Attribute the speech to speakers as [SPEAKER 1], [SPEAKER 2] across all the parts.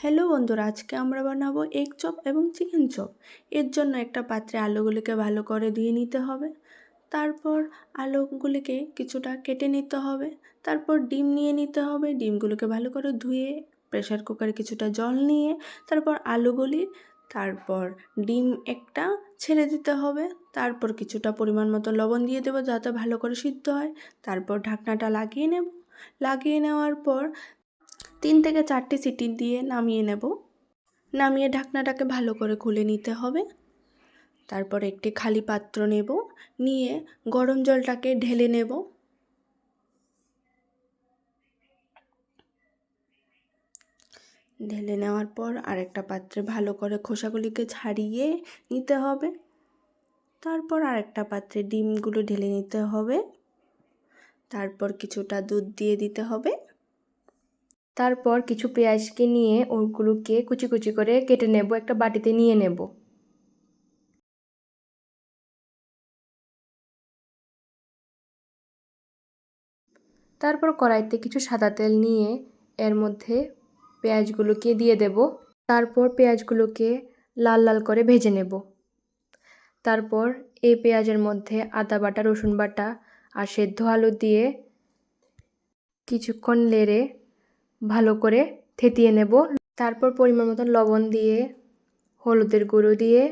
[SPEAKER 1] Hello বন্ধুরা, আজকে আমরা বানাবো এগ চপ এবং চিকেন চপ এর জন্য একটা পাত্রে আলুগুলিকে ভালো করে ধুয়ে নিতে হবে। তারপর আলুগুলিকে কিছুটা কেটে নিতে হবে। তারপর ডিম নিয়ে নিতে হবে। ডিমগুলোকে ভালো করে ধুয়ে প্রেশার কুকারে কিছুটা জল নিয়ে তারপর আলুগুলি, তারপর ডিম একটা ছেড়ে দিতে হবে। তারপর কিছুটা পরিমাণ মতো লবণ দিয়ে দেবো যাতে ভালো করে সিদ্ধ হয়। তারপর ঢাকনাটা লাগিয়ে নেব। লাগিয়ে নেওয়ার পর তিন থেকে চারটে সিটি দিয়ে নামিয়ে নেব। নামিয়ে ঢাকনাটাকে ভালো করে খুলে নিতে হবে। তারপর একটি খালি পাত্র নেব। নিয়ে গরম জলটাকে ঢেলে নেব। ঢেলে নেওয়ার পর আরেকটা পাত্রে ভালো করে খোসাগুলিকে ছাড়িয়ে নিতে হবে। তারপর আরেকটা পাত্রে ডিমগুলো ঢেলে নিতে হবে। তারপর কিছুটা দুধ দিয়ে দিতে হবে।
[SPEAKER 2] তারপর কিছু পেঁয়াজকে নিয়ে ওগুলোকে কুচি কুচি করে কেটে নেব, একটা বাটিতে নিয়ে নেব। তারপর কড়াইতে কিছু সাদা তেল নিয়ে এর মধ্যে পেঁয়াজগুলোকে দিয়ে দেব। তারপর পেঁয়াজগুলোকে লাল লাল করে ভেজে নেব। তারপর এই পেঁয়াজের মধ্যে আদা বাটা, রসুন বাটা আর সেদ্ধ আলু দিয়ে কিছুক্ষণ লেড়ে ভালো করে থেতিয়ে নেব। তারপর পরিমাণ মতন লবণ দিয়ে, হলুদের গুঁড়ো দিয়ে,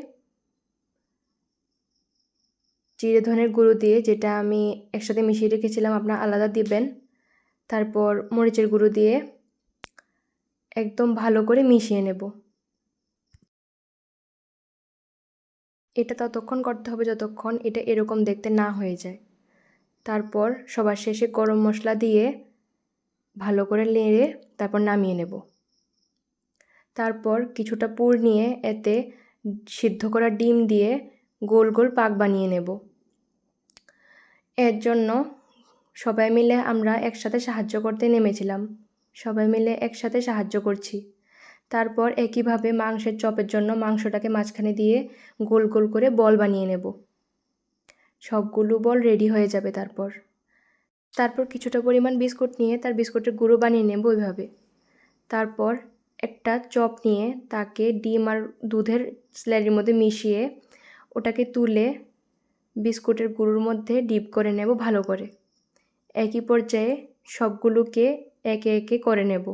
[SPEAKER 2] জিরে ধনের গুঁড়ো দিয়ে যেটা আমি একসাথে মিশিয়ে রেখেছিলাম, আপনার আলাদা দিবেন। তারপর মরিচের গুঁড়ো দিয়ে একদম ভালো করে মিশিয়ে নেব। এটা ততক্ষণ করতে হবে যতক্ষণ এটা এরকম দেখতে না হয়ে যায়। তারপর সবার শেষে গরম মশলা দিয়ে ভালো করে নেড়ে তারপর নামিয়ে নেব। তারপর কিছুটা পুর নিয়ে এতে সিদ্ধ করা ডিম দিয়ে গোল গোল পাক বানিয়ে নেব। এর জন্য সবাই মিলে আমরা একসাথে সাহায্য করতে নেমেছিলাম। সবাই মিলে একসাথে সাহায্য করছি। তারপর একইভাবে মাংসের চপের জন্য মাংসটাকে মাঝখানে দিয়ে গোল গোল করে বল বানিয়ে নেব। সবগুলো বল রেডি হয়ে যাবে তারপর। তারপর কিছুটা পরিমাণ বিস্কুট নিয়ে তার বিস্কুটের গুঁড়ো বানিয়ে নেব ওইভাবে। তারপর একটা চপ নিয়ে তাকে ডিম আর দুধের স্ল্যারির মধ্যে মিশিয়ে ওটাকে তুলে বিস্কুটের গুঁড়োর মধ্যে ডিপ করে নেব ভালো করে। একই পর্যায়ে সবগুলোকে একে একে করে নেব।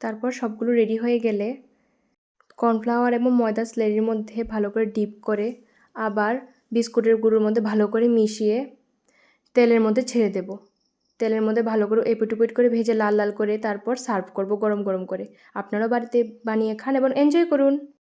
[SPEAKER 2] তারপর সবগুলো রেডি হয়ে গেলে কর্নফ্লাওয়ার এবং ময়দা স্লেরির মধ্যে ভালো করে ডিপ করে আবার বিস্কুটের গুঁড়োর মধ্যে ভালো করে মিশিয়ে তেলের মধ্যে ছেড়ে দেব। তেলের মধ্যে ভালো করে এপিটুপিট করে ভেজে লাল লাল করে তারপর সার্ভ করব গরম গরম করে। আপনারাও বাড়িতে বানিয়ে খান এবং এনজয় করুন।